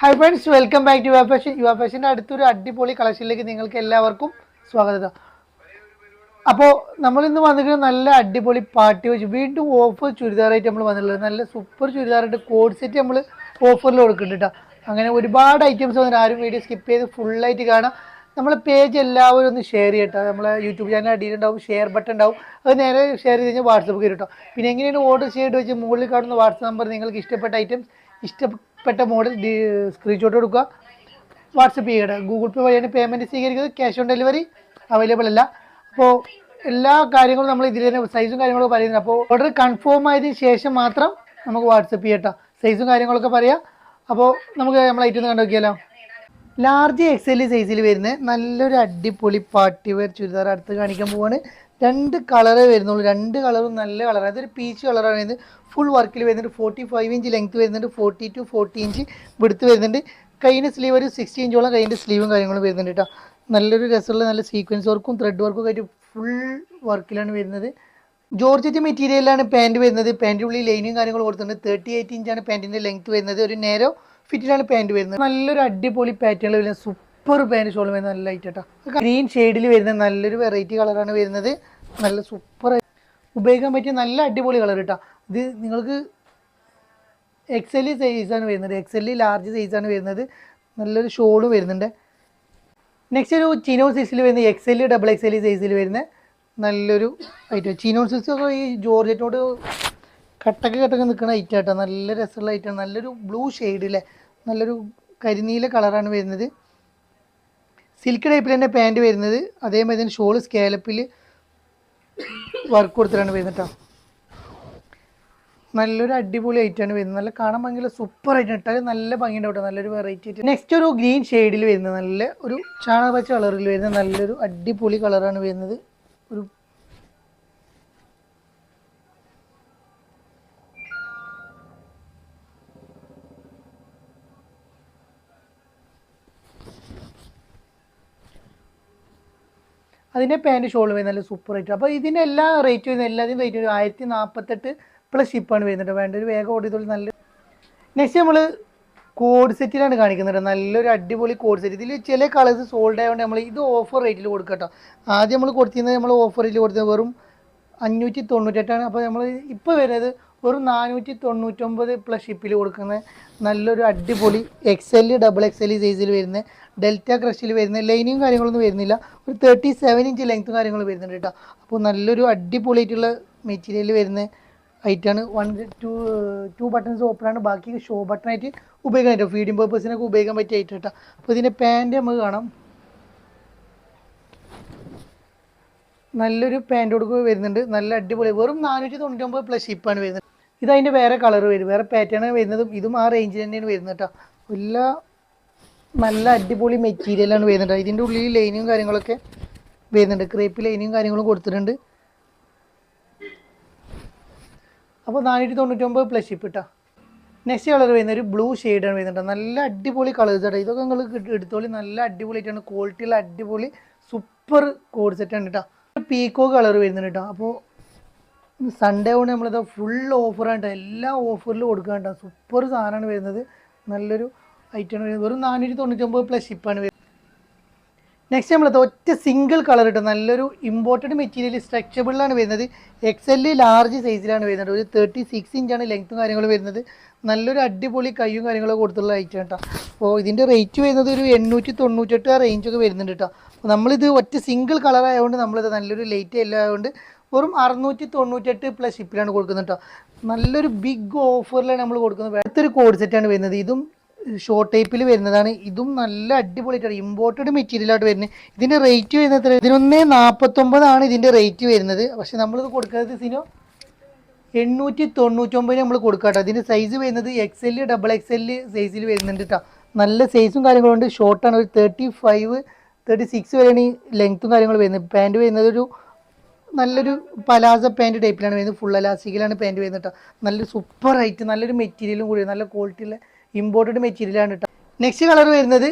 Hi friends welcome back to Yuva fashion Yuva ഫാഷന്റെ അടുത്തൊരു അടിപൊളി കളക്ഷനിലേക്ക് നിങ്ങൾക്ക് എല്ലാവർക്കും സ്വാഗതം. അപ്പോൾ നമ്മൾ ഇന്ന് വന്നിരിക്കുന്നത് നല്ല അടിപൊളി പാർട്ടി വെച്ച് വീണ്ടും ഓഫർ ചുരിദാറായിട്ട് നമ്മൾ വന്നിട്ടുള്ളത്. നല്ല സൂപ്പർ ചുരിദാറായിട്ട് കോഡ് സെറ്റ് നമ്മൾ ഓഫറിൽ കൊടുക്കുന്നുണ്ട് കേട്ടോ അങ്ങനെ ഒരുപാട് ഐറ്റംസ് വന്നിട്ട് ആരും വീഡിയോ സ്കിപ്പ് ചെയ്ത് ഫുള്ളായിട്ട് കാണാം. നമ്മളെ പേജ് എല്ലാവരും ഒന്ന് ഷെയർ ചെയ്യട്ടോ നമ്മളെ യൂട്യൂബ് ചാനൽ അടിയിലുണ്ടാവും ഷെയർ ബട്ടൺ ഉണ്ടാവും. അത് നേരെ ഷെയർ ചെയ്ത് കഴിഞ്ഞാൽ വാട്സപ്പ് കയറി കേട്ടോ പിന്നെ എങ്ങനെയാണ് ഓർഡർ ചെയ്ത് വെച്ച് മുകളിൽ കാണുന്ന വാട്സപ്പ് നമ്പർ നിങ്ങൾക്ക് ഇഷ്ടപ്പെട്ട ഐറ്റംസ് ഇഷ്ടപ്പെട്ട മോഡൽ സ്ക്രീൻഷോട്ട് കൊടുക്കുക വാട്സപ്പ് ചെയ്യുക ഗൂഗിൾ പേ വഴിയാണ് പേയ്മെന്റ് സ്വീകരിക്കുന്നത്. ക്യാഷ് ഓൺ ഡെലിവറി അവൈലബിൾ അല്ല. അപ്പോൾ എല്ലാ കാര്യങ്ങളും നമ്മൾ ഇതിൽ തന്നെ സൈസും കാര്യങ്ങളൊക്കെ പറയുന്നത് അപ്പോൾ ഓർഡർ കൺഫേം ആയതിനു ശേഷം മാത്രം നമുക്ക് വാട്സപ്പ് ചെയ്യട്ടോ സൈസും കാര്യങ്ങളൊക്കെ പറയാം. അപ്പോൾ നമുക്ക് നമ്മൾ ഐറ്റം കണ്ടു നോക്കിയാലോ. ലാർജ് എക്സൽ സൈസിൽ വരുന്ന നല്ലൊരു അടിപൊളി പാർട്ടി വെയർ ചുരിദാർ അടുത്ത് കാണിക്കാൻ പോവാണ്. രണ്ട് കളറേ വരുന്നുള്ളൂ. രണ്ട് കളറും നല്ല കളറാണ് അതൊരു പീച്ച് കളറാണ് ഇത് ഫുൾ വർക്കിൽ വരുന്നുണ്ട്. ഫോർട്ടി ഫൈവ് ഇഞ്ച് ലെങ്ത് വരുന്നുണ്ട്. ഫോർട്ടി ടു ഫോർട്ടി ഇഞ്ച് വിടുത്ത് വരുന്നുണ്ട്. കൈയിന്റെ സ്ലീവ് ഒരു സിക്സ്റ്റി ഇഞ്ചോളം കൈയിന്റെ സ്ലീവും കാര്യങ്ങളും വരുന്നുണ്ട് കേട്ടോ നല്ലൊരു രസമുള്ള നല്ല സീക്വൻസ് വർക്കും ത്രെഡ് വർക്കും ആയിട്ട് ഫുൾ വർക്കിലാണ് വരുന്നത്. ജോർജറ്റ് മെറ്റീരിയലാണ് പാന്റ് വരുന്നത്. പാന്റ് ഉള്ളിൽ ലൈനും കാര്യങ്ങളും കൊടുത്തിട്ടുണ്ട്. തേർട്ടി എയ്റ്റ് ഇഞ്ചാണ് പാന്റിന്റെ ലെങ്ത് വരുന്നത്. ഒരു നേരോ ഫിറ്റിലാണ് പാന്റ് വരുന്നത്. നല്ലൊരു അടിപൊളി പാറ്റേണിൽ വരുന്ന സൂപ്പർ പാന്റ് ഷോൾ വരുന്നത്. നല്ല ലൈറ്റ് കേട്ടോ ഗ്രീൻ ഷെയ്ഡിൽ വരുന്ന നല്ലൊരു വെറൈറ്റി കളറാണ് വരുന്നത്. നല്ല സൂപ്പർ ഉപയോഗിക്കാൻ പറ്റിയ നല്ല അടിപൊളി കളർ കേട്ടോ ഇത് നിങ്ങൾക്ക് എക്സ് എൽ സൈസാണ് വരുന്നത്. എക്സ് എൽ ലാർജ് സൈസാണ് വരുന്നത്. നല്ലൊരു ഷോളും വരുന്നുണ്ട്. നെക്സ്റ്റ് ഒരു ചിനോ സൈസിൽ വരുന്ന X L double X L സൈസിൽ വരുന്ന നല്ലൊരു ഐറ്റം ചിനോ സൈസ് ഒക്കെ ഈ ജോർജറ്റിനോട് കട്ടക്ക് കട്ടക്ക് നിൽക്കുന്ന ഐറ്റം കേട്ടോ നല്ല രസമുള്ള ഐറ്റം നല്ലൊരു ബ്ലൂ ഷെയ്ഡിലെ നല്ലൊരു കരിനീല കളറാണ് വരുന്നത്. സിൽക്ക് ടൈപ്പിൽ തന്നെ പാന്റ് വരുന്നത്. അതേമാതിരി തന്നെ ഷോൾ സ്കാലപ്പിൽ വർക്ക് കൊടുത്തിട്ടാണ് വരുന്നത് കേട്ടോ നല്ലൊരു അടിപൊളി ഐറ്റമാണ് വരുന്നത്. നല്ല കാണാൻ ഭയങ്കര സൂപ്പർ ആയിട്ട് ഇട്ടാൽ നല്ല ഭംഗിയുണ്ട് കേട്ടോ. നല്ലൊരു വെറൈറ്റി ആയിട്ട്. നെക്സ്റ്റ് ഒരു ഗ്രീൻ ഷെയ്ഡിൽ വരുന്നത്. നല്ല ഒരു ചാണകപ്പച്ച കളറിൽ വരുന്ന നല്ലൊരു അടിപൊളി കളറാണ് വരുന്നത്. ഒരു അതിന്റെ പാന്റ് ഷോൾ വരുന്നത് സൂപ്പർ റേറ്റ് അപ്പോൾ ഇതിന്റെ എല്ലാ റേറ്റ് വരുന്നത് എല്ലാത്തിനും റേറ്റ് വരും ആയിരത്തി നാൽപ്പത്തെട്ട് പ്ലസ് ഷിപ്പാണ് വരുന്നത് വേണ്ട ഒരു വേഗം ചെയ്തോളൂ നല്ല നെക്സ്റ്റ് നമ്മൾ കോഡ് സെറ്റിലാണ് കാണിക്കുന്നത് നല്ലൊരു അടിപൊളി കോഡ് സെറ്റ് ഇതിൽ ചില കളേഴ്സ് സോൾഡ് ആയതുകൊണ്ട് നമ്മൾ ഇത് ഓഫർ റേറ്റിൽ കൊടുക്കുക കേട്ടോ. ആദ്യം നമ്മൾ കൊടുത്തിരുന്നത് നമ്മൾ ഓഫർ റേറ്റിൽ കൊടുത്തത് വെറും അഞ്ഞൂറ്റി തൊണ്ണൂറ്റെട്ടാണ്. അപ്പോൾ നമ്മൾ ഇപ്പോൾ വരുന്നത് വെറും നാനൂറ്റി തൊണ്ണൂറ്റൊമ്പത് പ്ലസ് ഷിപ്പിൽ കൊടുക്കുന്ന നല്ലൊരു അടിപൊളി X L double X L സൈസിൽ വരുന്ന ഡെൽറ്റ ക്രഷിൽ വരുന്ന ലൈനിങ് കാര്യങ്ങളൊന്നും വരുന്നില്ല. ഒരു തേർട്ടി സെവൻ ഇഞ്ച് ലെങ്ത്തും കാര്യങ്ങളും വരുന്നുണ്ട് കേട്ടോ അപ്പോൾ നല്ലൊരു അടിപൊളിയായിട്ടുള്ള മെറ്റീരിയൽ വരുന്ന ഐറ്റാണ് one two two buttons open ആണ്. ബാക്കി ഷോ ബട്ടണായിട്ട് ഉപയോഗിക്കാൻ പറ്റും. ഫീഡിംഗ് പേർപ്പസിനൊക്കെ ഉപയോഗിക്കാൻ പറ്റിയ ഐറ്റം കേട്ടോ അപ്പോൾ ഇതിന്റെ പാന്റ് നമുക്ക് കാണാം. നല്ലൊരു പാന്റ് കൊടുക്കുക വരുന്നുണ്ട്. നല്ല അടിപൊളി. വെറും നാനൂറ്റി തൊണ്ണൂറ്റൊമ്പത് പ്ലസ് ഷിപ്പാണ് വരുന്നത്. ഇത് അതിന്റെ വേറെ കളർ വരും. വേറെ പാറ്റേൺ വരുന്നത്. ഇതും ആ റേഞ്ചിൽ തന്നെയാണ് വരുന്നത് കേട്ടോ എല്ലാ നല്ല അടിപൊളി മെറ്റീരിയലാണ് വരുന്നത് ഇതിന്റെ ഉള്ളിൽ ലൈനും കാര്യങ്ങളൊക്കെ വരുന്നുണ്ട്. ക്രേപ്പ് ലൈനും കാര്യങ്ങളും കൊടുത്തിട്ടുണ്ട്. അപ്പോൾ നാനൂറ്റി തൊണ്ണൂറ്റൊമ്പത് പ്ലസ് ഷിപ്പ് കേട്ടോ നെക്സ്റ്റ് കളർ വരുന്ന ഒരു ബ്ലൂ ഷെയ്ഡാണ് വരുന്നുണ്ട് നല്ല അടിപൊളി കളേഴ്സ് കേട്ടോ ഇതൊക്കെ നിങ്ങൾ എടുത്തോളി. നല്ല അടിപൊളിയായിട്ടാണ്. ക്വാളിറ്റിയുള്ള അടിപൊളി സൂപ്പർ കോഡ് സെറ്റാണ് കേട്ടോ പീക്കോ കളർ വരുന്നുണ്ട് കേട്ടോ അപ്പോൾ സൺഡേ കൊണ്ട് നമ്മളിത് ഫുൾ ഓഫറാണ് കേട്ടോ എല്ലാ ഓഫറിലും കൊടുക്കുക കേട്ടോ സൂപ്പർ സാധനമാണ് വരുന്നത്. നല്ലൊരു ഐറ്റമാണ് വരുന്നത്. വെറും നാനൂറ്റി തൊണ്ണൂറ്റൊമ്പത് പ്ലസ് ഷിപ്പാണ് വരുന്നത്. നെക്സ്റ്റ് നമ്മളത് ഒറ്റ സിംഗിൾ കളർ ഇട്ട് നല്ലൊരു ഇമ്പോർട്ടഡ് മെറ്റീരിയൽ സ്ട്രെച്ചബിളിലാണ് വരുന്നത്. എക്സ് എൽ ലാർജ് സൈസിലാണ് വരുന്നത്. ഒരു തേർട്ടി സിക്സ് ഇഞ്ചാണ് ലെങ്ത്തും കാര്യങ്ങളും വരുന്നത്. നല്ലൊരു അടിപൊളി കയ്യും കാര്യങ്ങളൊക്കെ കൊടുത്തുള്ള ഐറ്റം കേട്ടോ അപ്പോൾ ഇതിന്റെ റേറ്റ് വരുന്നത് ഒരു എണ്ണൂറ്റി തൊണ്ണൂറ്റെട്ട് ആ റേഞ്ചൊക്കെ വരുന്നുണ്ട് കേട്ടോ അപ്പോൾ നമ്മളിത് ഒറ്റ സിംഗിൾ കളർ ആയതുകൊണ്ട് നമ്മളിത് നല്ലൊരു ലൈറ്റ് എല്ലാം ആയതുകൊണ്ട് വെറും അറുന്നൂറ്റി തൊണ്ണൂറ്റെട്ട് പ്ലസ് ഷിപ്പിലാണ് കൊടുക്കുന്നത് കേട്ടോ നല്ലൊരു ബിഗ് ഓഫറിലാണ് നമ്മൾ കൊടുക്കുന്നത്. അടുത്തൊരു കോഡ് സെറ്റാണ് വരുന്നത്. ഇതും ഷോർട്ട് ടൈപ്പിൽ വരുന്നതാണ്. ഇതും നല്ല അടിപൊളിയായിട്ടാണ്. ഇമ്പോർട്ടഡ് മെറ്റീരിയലായിട്ട് വരുന്നത്. ഇതിന്റെ റേറ്റ് വരുന്നത് എത്ര? ഇതിനൊന്നേ നാൽപ്പത്തൊമ്പതാണ് ഇതിന്റെ റേറ്റ് വരുന്നത്. പക്ഷെ നമ്മളിത് കൊടുക്കുന്നത് സിനോ എണ്ണൂറ്റി തൊണ്ണൂറ്റൊമ്പതിന് നമ്മൾ കൊടുക്കാം കേട്ടോ ഇതിന്റെ സൈസ് വരുന്നത് X L double X L സൈസിൽ വരുന്നുണ്ട് കേട്ടോ നല്ല സൈസും കാര്യങ്ങളും ഉണ്ട്. ഷോർട്ടാണ് ഒരു തേർട്ടി ഫൈവ് തേർട്ടി സിക്സ് വരെയാണ് ഈ ലെങ്ത്തും കാര്യങ്ങളും വരുന്നത്. പാന്റ് വരുന്നത് ഒരു നല്ലൊരു പലാസ പാന്റ് ടൈപ്പിലാണ് വരുന്നത്. ഫുൾ അലാസിക്കലാണ് പാന്റ് വരുന്നത് കേട്ടോ നല്ലൊരു സൂപ്പർ ഹൈറ്റ് നല്ലൊരു മെറ്റീരിയലും കൂടി നല്ല ക്വാളിറ്റിയുള്ള ഇമ്പോർട്ടഡ് മെറ്റീരിയലാണ് കേട്ടോ നെക്സ്റ്റ് കളർ വരുന്നത്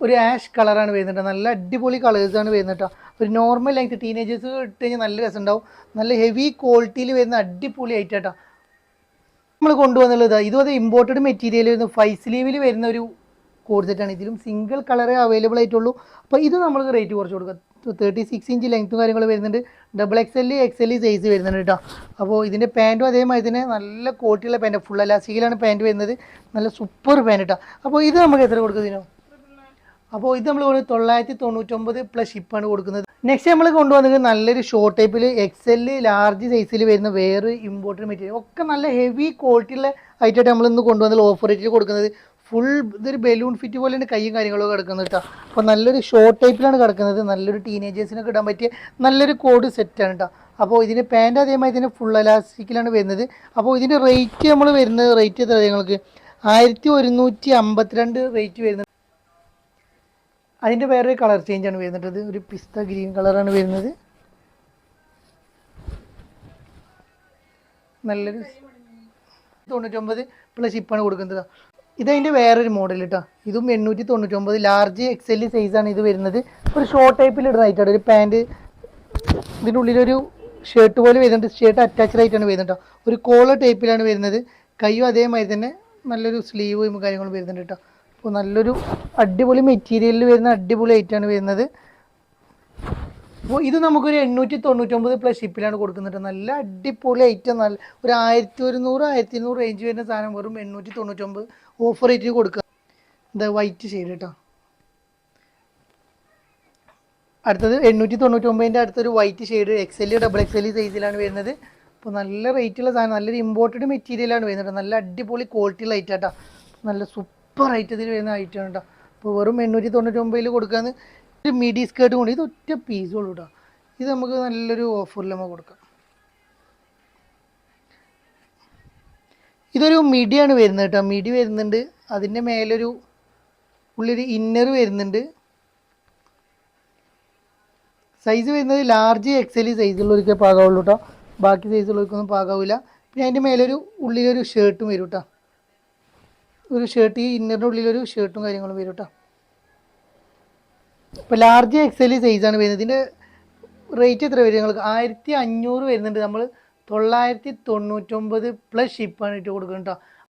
ഒരു ആഷ് കളറാണ് വരുന്നത് നല്ല അടിപൊളി കളേഴ്സാണ് വരുന്നത് കേട്ടോ ഒരു നോർമൽ ലെങ്ത് ടീനേജേഴ്സ് ഇട്ട് കഴിഞ്ഞാൽ നല്ല രസമുണ്ടാവും. നല്ല ഹെവി ക്വാളിറ്റിയിൽ വരുന്ന അടിപൊളി ആയിട്ട് കേട്ടോ നമ്മൾ കൊണ്ടുവന്നുള്ളത് ഇതുപോലെ ഇമ്പോർട്ടഡ് മെറ്റീരിയൽ വരുന്ന ഫൈവ് സ്ലീവിൽ വരുന്ന ഒരു കോഡ് സെറ്റാണ് ഇതിലും സിംഗിൾ കളറേ അവൈലബിൾ ആയിട്ടുള്ളൂ. അപ്പോൾ ഇത് നമ്മൾ റേറ്റ് കുറച്ച് കൊടുക്കാം. തേർട്ടി സിക്സ് ഇഞ്ച് ലെങ്ത്തും കാര്യങ്ങളും വരുന്നുണ്ട്. Double X L X L size വരുന്നുണ്ട് കേട്ടോ അപ്പോൾ ഇതിന്റെ പാന്റും അതേമാതിരി തന്നെ നല്ല ക്വാളിറ്റിയുള്ള പാന്റ് ഫുൾ അലാസ്റ്റിക്കിലാണ് പാന്റ് വരുന്നത്. നല്ല സൂപ്പർ പാന്റ് കേട്ടോ അപ്പോൾ ഇത് നമുക്ക് എത്ര കൊടുക്കുന്നതിനോ അപ്പോൾ ഇത് നമ്മൾ തൊള്ളായിരത്തി തൊണ്ണൂറ്റൊമ്പത് പ്ലസ് ഷിപ്പാണ് കൊടുക്കുന്നത്. നെക്സ്റ്റ് നമ്മൾ കൊണ്ടുവന്നത് നല്ലൊരു ഷോർട്ട് ടൈപ്പിൽ എക്സ് എൽ ലാർജ് സൈസിൽ വരുന്ന വേറെ ഇമ്പോർട്ടന്റ് മെറ്റീരിയൽ ഒക്കെ നല്ല ഹെവി ക്വാളിറ്റിയുള്ള ഐറ്റമായിട്ട് നമ്മൾ ഇന്ന് കൊണ്ടുവന്നത് ഓഫർ റേറ്റിൽ കൊടുക്കുന്നത് ഫുൾ ഇതൊരു ബലൂൺ ഫിറ്റ് പോലെയാണ് കൈയും കാര്യങ്ങളും കിടക്കുന്നത് കേട്ടോ അപ്പോൾ നല്ലൊരു ഷോർട്ട് ടൈപ്പിലാണ് കിടക്കുന്നത്. നല്ലൊരു ടീനേജേഴ്സിനൊക്കെ ഇടാൻ പറ്റിയ നല്ലൊരു കോഡ് സെറ്റാണ് കേട്ടോ അപ്പോൾ ഇതിന്റെ പാന്റ് അതേമാതിരി തന്നെ ഫുൾ അലാസ്റ്റിക്കിലാണ് വരുന്നത്. അപ്പോൾ ഇതിന്റെ റേറ്റ് നമ്മൾ വരുന്നത് റേറ്റ് എത്ര നിങ്ങൾക്ക്? ആയിരത്തി ഒരുന്നൂറ്റി അമ്പത്തിരണ്ട് റേറ്റ് വരുന്നത്. അതിന്റെ വേറൊരു കളർ ചേഞ്ച് ആണ് വരുന്നത്. ഒരു പിസ്ത ഗ്രീൻ കളറാണ് വരുന്നത്. നല്ലൊരു തൊണ്ണൂറ്റൊമ്പത് പ്ലസ് ഇപ്പാണ് കൊടുക്കുന്നത് ഇതതിന്റെ വേറൊരു മോഡൽ കേട്ടോ ഇതും എണ്ണൂറ്റി തൊണ്ണൂറ്റൊമ്പത് ലാർജ് എക്സ് എൽ സൈസാണ് ഇത് വരുന്നത്. ഒരു ഷോർട്ട് ടൈപ്പിൽ ഇടുന്ന ഐറ്റാണ് ഒരു പാന്റ് ഇതിന്റെ ഉള്ളിലൊരു ഷർട്ട് പോലെ വരുന്നുണ്ട്. ഷർട്ട് അറ്റാച്ച്ഡ് ആയിട്ടാണ് വരുന്നത് കേട്ടോ ഒരു കോളർ ടൈപ്പിലാണ് വരുന്നത്. കയ്യും അതേമാതിരി തന്നെ നല്ലൊരു സ്ലീവും കാര്യങ്ങളും വരുന്നുണ്ട് കേട്ടോ അപ്പോൾ നല്ലൊരു അടിപൊളി മെറ്റീരിയലിൽ വരുന്ന അടിപൊളി ഐറ്റമാണ് വരുന്നത്. അപ്പോൾ ഇത് നമുക്കൊരു എണ്ണൂറ്റി തൊണ്ണൂറ്റൊമ്പത് പ്ലസ് ഷിപ്പിലാണ് കൊടുക്കുന്നത് നല്ല അടിപൊളി ഐറ്റം നല്ല ഒരു ആയിരത്തി ഒരുന്നൂറ് ആയിരത്തി ഇരുന്നൂറ് റേഞ്ച് വരുന്ന സാധനം വെറും എണ്ണൂറ്റി തൊണ്ണൂറ്റൊമ്പത് ഓഫർ റേറ്റ് കൊടുക്കുക എന്താ വൈറ്റ് ഷെയ്ഡ് കേട്ടോ അടുത്തത് എണ്ണൂറ്റി തൊണ്ണൂറ്റൊമ്പതിന്റെ അടുത്തൊരു white shade X L double X L സൈസിലാണ് വരുന്നത്. അപ്പോൾ നല്ല റേറ്റുള്ള സാധനം നല്ലൊരു ഇമ്പോർട്ടഡ് മെറ്റീരിയലാണ് വരുന്നത് നല്ല അടിപൊളി ക്വാളിറ്റി ഐറ്റം കേട്ടോ നല്ല സൂപ്പർ ഐറ്റത്തിൽ വരുന്ന ഐറ്റം കേട്ടോ അപ്പോൾ വെറും എണ്ണൂറ്റി തൊണ്ണൂറ്റൊമ്പതിൽ കൊടുക്കാന്ന് ഒരു മിഡി സ്കേർട്ട് കൊണ്ട് ഇത് ഒറ്റ പീസുള്ളൂ കേട്ടോ ഇത് നമുക്ക് നല്ലൊരു ഓഫറിൽ നമുക്ക് കൊടുക്കാം. ഇതൊരു മിഡിയാണ് വരുന്നത് കേട്ടോ മിഡി വരുന്നുണ്ട്. അതിന്റെ മേലൊരു ഉള്ളൊരു ഇന്നർ വരുന്നുണ്ട്. സൈസ് വരുന്നത് ലാർജ് എക്സൽ സൈസുള്ളവർക്ക് പാകാവുള്ളൂ കേട്ടോ ബാക്കി സൈസുള്ളവർക്കൊന്നും പാകാവില്ല. പിന്നെ അതിന്റെ മേലൊരു ഉള്ളിലൊരു ഷർട്ടും വരും കേട്ടോ ഒരു ഷർട്ട് ഈ ഇന്നറിന്റെ ഉള്ളിലൊരു ഷർട്ടും കാര്യങ്ങളും വരും കേട്ടോ ഇപ്പോൾ ലാർജ് എക്സൽ സൈസാണ് വരുന്നത്. ഇതിന്റെ റേറ്റ് എത്ര വരും? നിങ്ങൾക്ക് ആയിരത്തി അഞ്ഞൂറ് വരുന്നുണ്ട്. നമ്മൾ തൊള്ളായിരത്തി തൊണ്ണൂറ്റൊമ്പത് പ്ലസ് ഷിപ്പാണ് ഇട്ട് കൊടുക്കുന്നത് കേട്ടോ